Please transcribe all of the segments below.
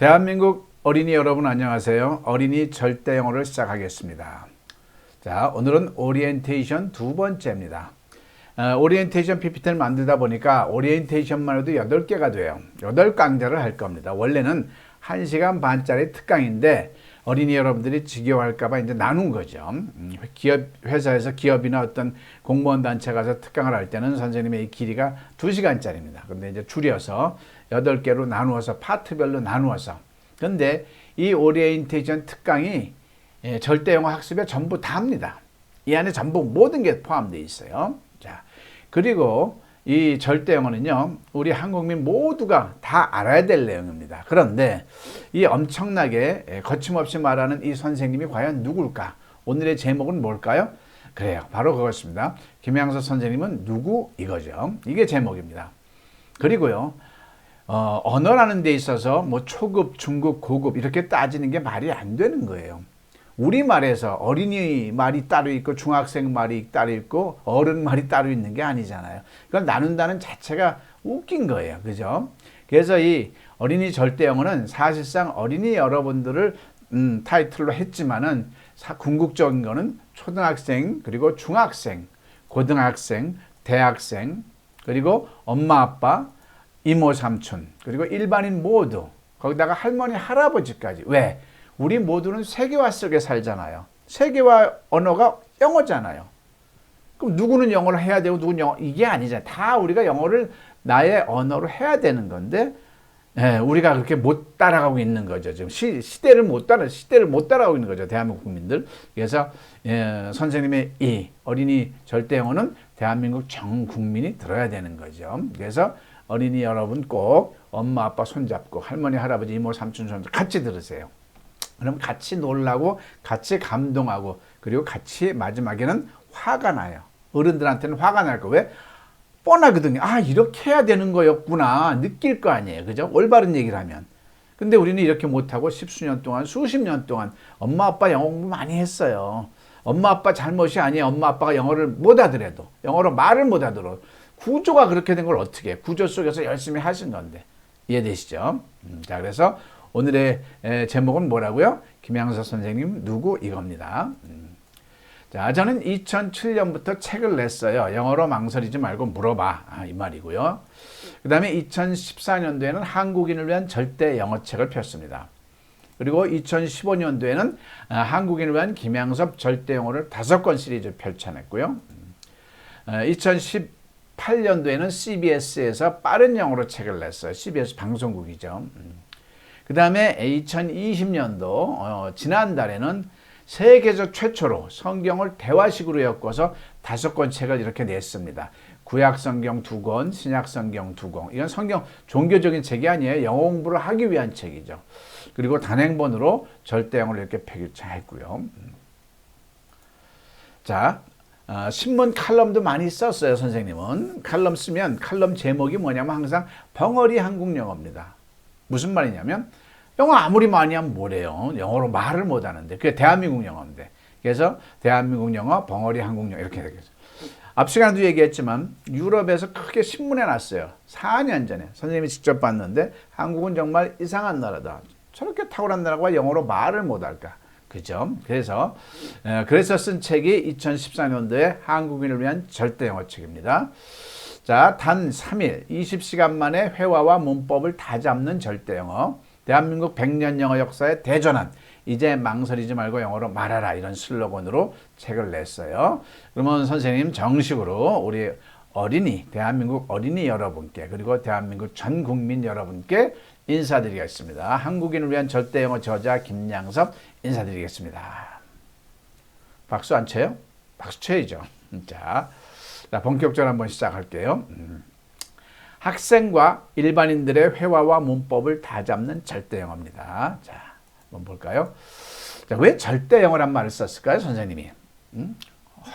대한민국 어린이 여러분 안녕하세요. 어린이 절대 영어를 시작하겠습니다. 자, 오늘은 오리엔테이션 두 번째입니다. 어, 오리엔테이션 PPT를 만들다 보니까 오리엔테이션만 해도 8개가 돼요. 8강좌를 할 겁니다. 원래는 1시간 반짜리 특강인데 어린이 여러분들이 지겨워할까봐 이제 나눈 거죠. 음, 기업, 회사에서 기업이나 어떤 공무원 단체 가서 특강을 할 때는 선생님의 이 길이가 2 시간짜리입니다. 근데 이제 줄여서 8 개로 나누어서 파트별로 나누어서. 근데 이 오리엔테이션 특강이 예, 절대 영어 학습에 전부 다 합니다. 이 안에 전부 모든 게 포함되어 있어요. 자, 그리고 이 절대 영어는요, 우리 한국민 모두가 다 알아야 될 내용입니다. 그런데 이 엄청나게 예, 거침없이 말하는 이 선생님이 과연 누굴까? 오늘의 제목은 뭘까요? 그래요. 바로 그것입니다. 김양서 선생님은 누구? 이거죠. 이게 제목입니다. 그리고요, 어, 언어라는 데 있어서 뭐 초급, 중급, 고급 이렇게 따지는 게 말이 안 되는 거예요. 우리말에서 어린이 말이 따로 있고 중학생 말이 따로 있고 어른 말이 따로 있는 게 아니잖아요. 그걸 나눈다는 자체가 웃긴 거예요. 그죠? 그래서 이 어린이 절대 영어는 사실상 어린이 여러분들을 음, 타이틀로 했지만은 사, 궁극적인 거는 초등학생 그리고 중학생, 고등학생, 대학생 그리고 엄마 아빠, 이모 삼촌 그리고 일반인 모두 거기다가 할머니 할아버지까지 왜? 우리 모두는 세계화 속에 살잖아요. 세계화 언어가 영어잖아요. 그럼 누구는 영어를 해야 되고 누구는 영어 이게 아니잖아요. 다 우리가 영어를 나의 언어로 해야 되는 건데 예, 우리가 그렇게 못 따라가고 있는 거죠. 지금 시, 시대를 못 따라 시대를 못 따라가고 있는 거죠. 대한민국 국민들. 그래서 예, 선생님의 이 어린이 절대 영어는 대한민국 전 국민이 들어야 되는 거죠. 그래서 어린이 여러분 꼭 엄마 아빠 손잡고 할머니 할아버지 이모 삼촌 손 같이 들으세요. 그럼 같이 놀라고 같이 감동하고 그리고 같이 마지막에는 화가 나요. 어른들한테는 화가 날 거. 왜? 뻔하거든요. 아, 이렇게 해야 되는 거였구나. 느낄 거 아니에요. 그죠? 올바른 얘기를 하면. 근데 우리는 이렇게 못하고 십수년 동안, 수십 년 동안 엄마 아빠 영어 공부 많이 했어요. 엄마 아빠 잘못이 아니에요. 엄마 아빠가 영어를 못 하더라도. 영어로 말을 못 하더라도. 구조가 그렇게 된 걸 어떻게 해? 구조 속에서 열심히 하신 건데. 이해되시죠? 음, 자, 그래서 오늘의 제목은 뭐라고요? 김양서 선생님 누구 이겁니다. 음. 자, 저는 2007년부터 책을 냈어요. 영어로 망설이지 말고 물어봐. 아, 이 말이고요. 그 다음에 2014년도에는 한국인을 위한 절대 영어책을 폈습니다. 그리고 2015년도에는 아, 한국인을 위한 김양섭 절대 영어를 다섯 권 시리즈 펼쳐냈고요. 2018년도에는 음. CBS에서 빠른 영어로 책을 냈어요. CBS 방송국이죠. 음. 그 다음에 2020년도 어, 지난달에는 세계적 최초로 성경을 대화식으로 엮어서 다섯 권 책을 이렇게 냈습니다. 구약 성경 두 권, 신약 성경 두 권. 이건 성경 종교적인 책이 아니에요. 영어 공부를 하기 위한 책이죠. 그리고 단행본으로 절대영어를 이렇게 폐기했고요. 자, 어, 신문 칼럼도 많이 썼어요, 선생님은. 칼럼 쓰면 칼럼 제목이 뭐냐면 항상 벙어리 한국 영어입니다. 무슨 말이냐면 영어 아무리 많이 하면 뭐래요. 영어로 말을 못 하는데. 그게 대한민국 영어인데. 그래서 대한민국 영어, 벙어리 한국 영어 이렇게 되겠어요. 앞 시간에도 얘기했지만 유럽에서 크게 신문에 났어요. 4년 전에 선생님이 직접 봤는데 한국은 정말 이상한 나라다. 저렇게 탁월한 나라가 영어로 말을 못 할까? 그죠? 그래서 그래서 쓴 책이 2014년도에 한국인을 위한 절대 영어 책입니다. 자, 단 3일 20시간 만에 회화와 문법을 다 잡는 절대 영어. 대한민국 100년 영어 역사의 대전환. 이제 망설이지 말고 영어로 말하라. 이런 슬로건으로 책을 냈어요. 그러면 선생님 정식으로 우리 어린이, 대한민국 어린이 여러분께, 그리고 대한민국 전 국민 여러분께 인사드리겠습니다. 한국인을 위한 절대 영어 저자 김양섭 인사드리겠습니다. 박수 안 쳐요? 박수 쳐야죠. 자, 자 본격적으로 한번 시작할게요. 음. 학생과 일반인들의 회화와 문법을 다 잡는 절대 영어입니다. 자, 한번 볼까요? 자, 왜 절대 영어란 말을 썼을까요, 선생님이? 음?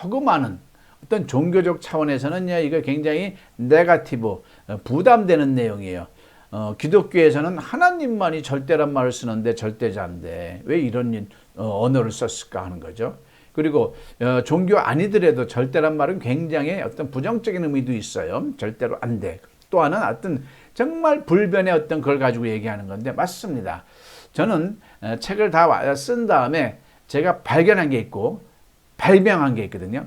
허구 많은 어떤 종교적 차원에서는요, 이거 굉장히 네가티브, 어, 부담되는 내용이에요. 어, 기독교에서는 하나님만이 절대란 말을 쓰는데 절대자인데 왜 이런 어, 언어를 썼을까 하는 거죠. 그리고 어, 종교 아니더라도 절대란 말은 굉장히 어떤 부정적인 의미도 있어요. 절대로 안 돼. 또 하나는 어떤 정말 불변의 어떤 걸 가지고 얘기하는 건데 맞습니다. 저는 어, 책을 다 쓴 다음에 제가 발견한 게 있고 발명한 게 있거든요.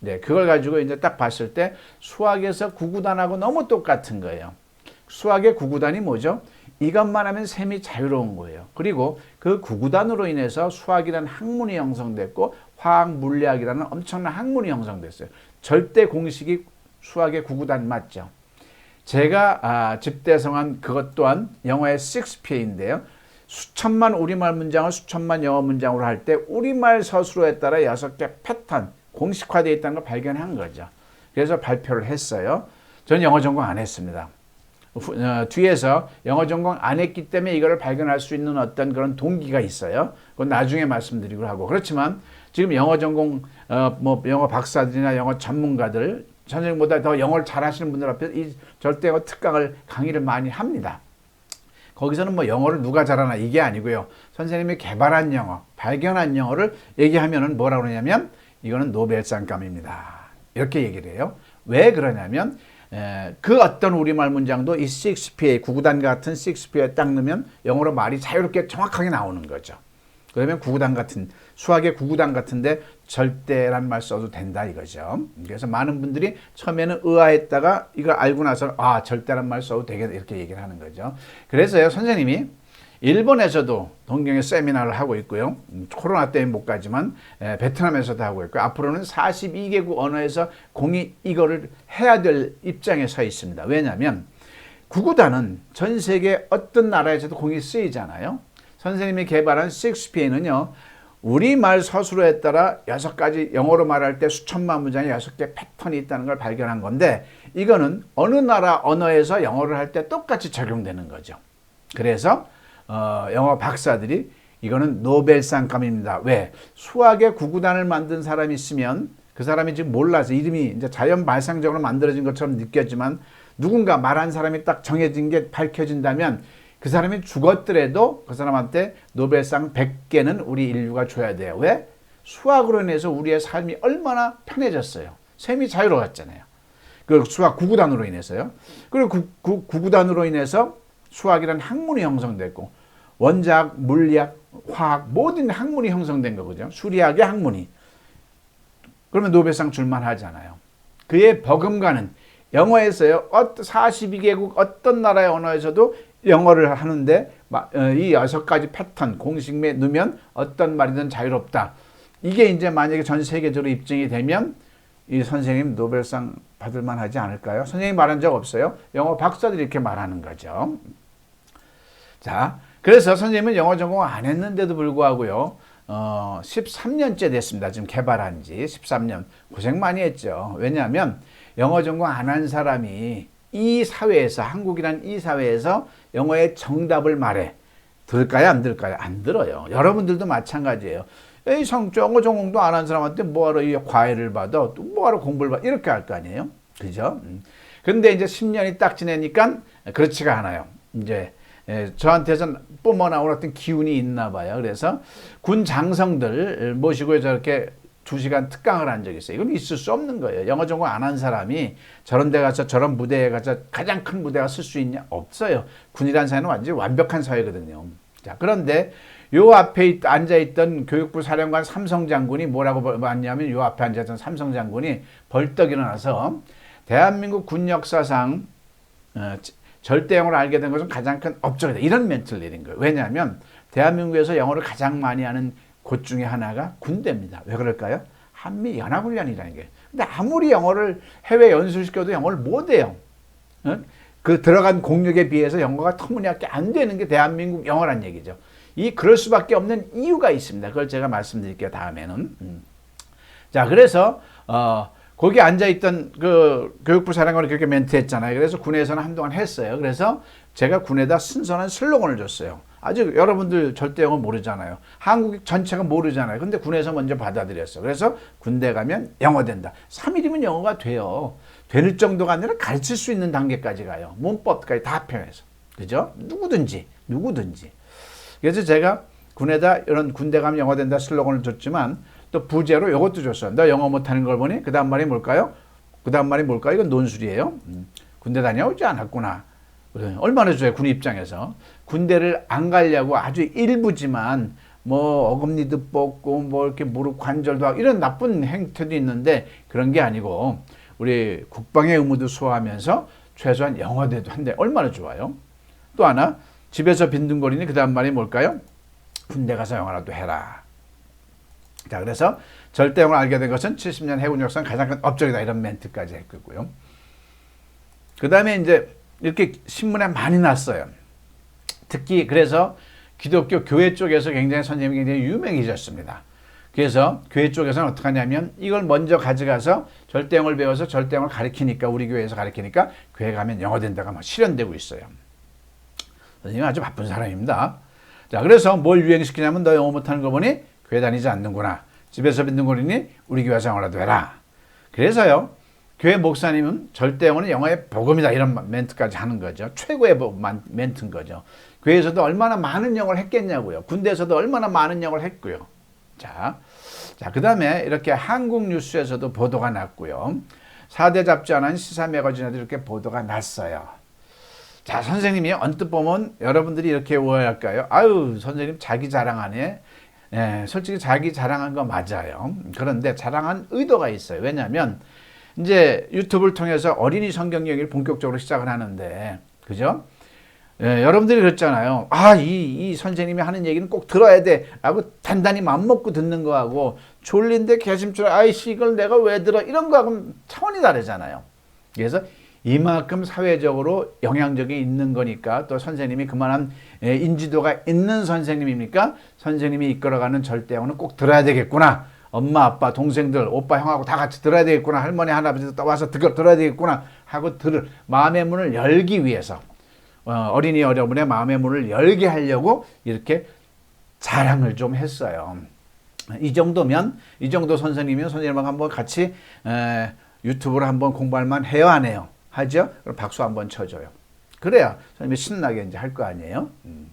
네, 그걸 가지고 이제 딱 봤을 때 수학에서 구구단하고 너무 똑같은 거예요. 수학의 구구단이 뭐죠? 이것만 하면 셈이 자유로운 거예요. 그리고 그 구구단으로 인해서 수학이라는 학문이 형성됐고 화학 물리학이라는 엄청난 학문이 형성됐어요. 절대 공식이 수학의 구구단 맞죠? 제가 아, 집대성한 그것 또한 영어의 6P인데요. 수천만 우리말 문장을 수천만 영어 문장으로 할 때 우리말 서술어에 따라 여섯 개 패턴 공식화되어 있다는 걸 발견한 거죠. 그래서 발표를 했어요. 저는 영어 전공 안 했습니다. 어, 뒤에서 영어 전공 안 했기 때문에 이거를 발견할 수 있는 어떤 그런 동기가 있어요. 그건 나중에 말씀드리고 하고 그렇지만 지금 영어 전공 어, 뭐 영어 박사들이나 영어 전문가들 선생님보다 더 영어를 잘하시는 분들 앞에서 이 절대어 특강을 강의를 많이 합니다. 거기서는 뭐 영어를 누가 잘하나 이게 아니고요. 선생님이 개발한 영어, 발견한 영어를 얘기하면은 뭐라 그러냐면 이거는 노벨상감입니다. 이렇게 얘기를 해요. 왜 그러냐면 에, 그 어떤 우리말 문장도 이 6PA, 구구단 같은 6PA에 딱 넣으면 영어로 말이 자유롭게 정확하게 나오는 거죠. 그러면 구구단 같은 수학의 구구단 같은데 절대란 말 써도 된다 이거죠. 그래서 많은 분들이 처음에는 의아했다가 이걸 알고 나서 아 절대란 말 써도 되겠다 이렇게 얘기를 하는 거죠. 그래서요 선생님이 일본에서도 동경의 세미나를 하고 있고요. 음, 코로나 때문에 못 가지만 에, 베트남에서도 하고 있고 앞으로는 42개국 언어에서 공이 이거를 해야 될 입장에 서 있습니다. 왜냐하면 구구단은 전 세계 어떤 나라에서도 공이 쓰이잖아요. 선생님이 개발한 6P는요. 우리말 서술어에 따라 여섯 가지 영어로 말할 때 수천만 문장에 여섯 개 패턴이 있다는 걸 발견한 건데 이거는 어느 나라 언어에서 영어를 할 때 똑같이 적용되는 거죠. 그래서 어, 영어 박사들이 이거는 노벨상감입니다. 왜? 수학의 구구단을 만든 사람이 있으면 그 사람이 지금 몰라서 이름이 이제 자연 발상적으로 만들어진 것처럼 느꼈지만 누군가 말한 사람이 딱 정해진 게 밝혀진다면 그 사람이 죽었더라도 그 사람한테 노벨상 100개는 우리 인류가 줘야 돼요. 왜? 수학으로 인해서 우리의 삶이 얼마나 편해졌어요. 셈이 자유로웠잖아요. 그 수학 구구단으로 인해서요. 그리고 구, 구, 구구단으로 인해서 수학이란 학문이 형성됐고 원자학, 물리학, 화학 모든 학문이 형성된 거거든요. 수리학의 학문이. 그러면 노벨상 줄만 하잖아요. 그의 버금가는 영어에서요. 42개국 어떤 나라의 언어에서도 영어를 하는데 어, 이 여섯 가지 패턴 공식에 넣으면 어떤 말이든 자유롭다. 이게 이제 만약에 전 세계적으로 입증이 되면 이 선생님 노벨상 받을 만하지 않을까요? 선생님 말한 적 없어요. 영어 박사들이 이렇게 말하는 거죠. 자, 그래서 선생님은 영어 전공 안 했는데도 불구하고요. 어, 13년째 됐습니다. 지금 개발한 지 13년. 고생 많이 했죠. 왜냐하면 영어 전공 안 한 사람이 이 사회에서 한국이란 이 사회에서 영어의 정답을 말해. 들까요? 안 들까요? 안 들어요. 여러분들도 마찬가지예요. 이 성, 영어 전공도 안 한 사람한테 뭐하러 이 과외를 받아? 또 뭐하러 공부를 받아? 이렇게 할 거 아니에요? 그죠? 음. 근데 이제 10년이 딱 지내니까 그렇지가 않아요. 이제 예, 저한테서 뿜어나온 어떤 기운이 있나 봐요. 그래서 군 장성들 모시고 저렇게 두 시간 특강을 한 적이 있어요. 이건 있을 수 없는 거예요. 영어 전공 안 한 사람이 저런 데 가서 저런 무대에 가서 가장 큰 무대가 쓸 수 있냐? 없어요. 군이라는 사회는 완전히 완벽한 사회거든요. 자, 그런데 요 앞에 앉아있던 교육부 사령관 삼성 장군이 뭐라고 봤냐면 요 앞에 앉아있던 삼성 장군이 벌떡 일어나서 대한민국 군 역사상 어, 절대 영어를 알게 된 것은 가장 큰 업적이다. 이런 멘트를 내린 거예요. 왜냐하면 대한민국에서 영어를 가장 많이 하는 곳 중에 하나가 군대입니다. 왜 그럴까요? 한미 연합훈련이라는 게. 근데 아무리 영어를 해외 연수시켜도 영어를 못해요. 어? 그 들어간 공력에 비해서 영어가 터무니없게 안 되는 게 대한민국 영어란 얘기죠. 이 그럴 수밖에 없는 이유가 있습니다. 그걸 제가 말씀드릴게요. 다음에는. 음. 자, 그래서 어, 거기 앉아 있던 그 교육부 사령관이 그렇게 멘트했잖아요. 그래서 군에서는 한동안 했어요. 그래서 제가 군에다 순선한 슬로건을 줬어요. 아직 여러분들 절대 영어 모르잖아요. 한국 전체가 모르잖아요. 근데 군에서 먼저 받아들였어. 그래서 군대 가면 영어 된다. 3일이면 영어가 돼요. 될 정도가 아니라 가르칠 수 있는 단계까지 가요. 문법까지 다 표현해서. 그죠? 누구든지, 누구든지. 그래서 제가 군에다 이런 군대 가면 영어 된다 슬로건을 줬지만 또 부제로 이것도 줬어요. 너 영어 못하는 걸 보니 그 다음 말이 뭘까요? 그 다음 말이 뭘까요? 이건 논술이에요. 음, 군대 다녀오지 않았구나. 얼마나 좋아요 군 입장에서 군대를 안 가려고 아주 일부지만 뭐 어금니도 뽑고 뭐 이렇게 무릎 관절도 하고 이런 나쁜 행태도 있는데 그런 게 아니고 우리 국방의 의무도 수호하면서 최소한 영어대도 한데 얼마나 좋아요. 또 하나 집에서 빈둥거리니 그 다음 말이 뭘까요? 군대 가서 영어라도 해라. 자 그래서 절대영을 알게 된 것은 70년 해군 역사는 가장 큰 업적이다 이런 멘트까지 했고요. 그 다음에 이제 이렇게 신문에 많이 났어요. 특히 그래서 기독교 교회 쪽에서 굉장히 선생님이 굉장히 유명해졌습니다. 그래서 교회 쪽에서는 어떻게 하냐면 이걸 먼저 가져가서 절대영을 배워서 절대영을 가르치니까 우리 교회에서 가르치니까 교회 가면 영어 된다가 막 실현되고 있어요. 선생님은 아주 바쁜 사람입니다. 자, 그래서 뭘 유행시키냐면 너 영어 못하는 거 보니 교회 다니지 않는구나. 집에서 빈둥거리니 우리 교회 생활라도 해라. 그래서요. 교회 목사님은 절대 영어는 영어의 복음이다 이런 멘트까지 하는 거죠. 최고의 멘트인 거죠. 교회에서도 얼마나 많은 영어를 했겠냐고요. 군대에서도 얼마나 많은 영어를 했고요. 자, 자, 그 다음에 이렇게 한국 뉴스에서도 보도가 났고요. 4대 잡지 않은 시사 매거진에도 이렇게 보도가 났어요. 자, 선생님이 언뜻 보면 여러분들이 이렇게 오해할까요? 아유, 선생님 자기 자랑하네. 예, 솔직히 자기 자랑한 거 맞아요. 그런데 자랑한 의도가 있어요. 왜냐하면 이제 유튜브를 통해서 어린이 성경 얘기를 본격적으로 시작을 하는데, 그죠? 예, 여러분들이 그랬잖아요. 아, 이, 이 선생님이 하는 얘기는 꼭 들어야 돼. 라고 단단히 맘먹고 듣는 거하고, 졸린데 개심줄, 아이씨, 이걸 내가 왜 들어? 이런 거하고는 차원이 다르잖아요. 그래서 이만큼 사회적으로 영향력이 있는 거니까 또 선생님이 그만한 예, 인지도가 있는 선생님입니까? 선생님이 이끌어가는 절대어는 꼭 들어야 되겠구나. 엄마, 아빠, 동생들, 오빠, 형하고 다 같이 들어야 되겠구나. 할머니, 할아버지도 와서 들어야 되겠구나. 하고 들을 마음의 문을 열기 위해서 어, 린이 여러분의 마음의 문을 열게 하려고 이렇게 자랑을 좀 했어요. 이 정도면 이 정도 선생님이면 선생님하고 한번 같이 에, 유튜브를 한번 공부할 만 해요 안 해요? 하죠? 그럼 박수 한번 쳐줘요. 그래야 선생님이 신나게 이제 할 거 아니에요? 음.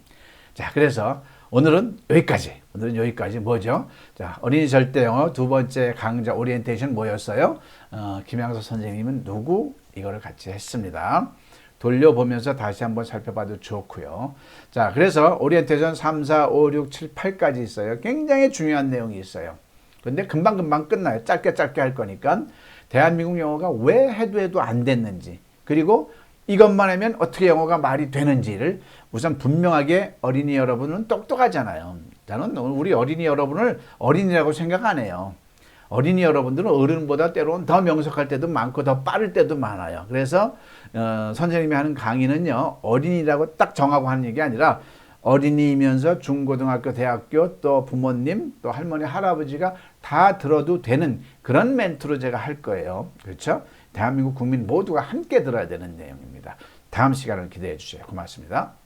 자, 그래서 오늘은 여기까지. 오늘은 여기까지 뭐죠? 자, 어린이 절대 영어 두 번째 강좌 오리엔테이션 뭐였어요? 어, 김양서 선생님은 누구? 이거를 같이 했습니다. 돌려보면서 다시 한번 살펴봐도 좋고요. 자, 그래서 오리엔테이션 3, 4, 5, 6, 7, 8까지 있어요. 굉장히 중요한 내용이 있어요. 근데 금방금방 끝나요. 짧게 짧게 할 거니까. 대한민국 영어가 왜 해도 해도 안 됐는지, 그리고 이것만 하면 어떻게 영어가 말이 되는지를 우선 분명하게 어린이 여러분은 똑똑하잖아요. 저는 우리 어린이 여러분을 어린이라고 생각 안 해요. 어린이 여러분들은 어른보다 때로는 더 명석할 때도 많고 더 빠를 때도 많아요. 그래서 어, 선생님이 하는 강의는요 어린이라고 딱 정하고 하는 얘기 아니라 어린이면서 중고등학교, 대학교 또 부모님 또 할머니, 할아버지가 다 들어도 되는 그런 멘트로 제가 할 거예요. 그렇죠? 대한민국 국민 모두가 함께 들어야 되는 내용입니다. 다음 시간을 기대해 주세요. 고맙습니다.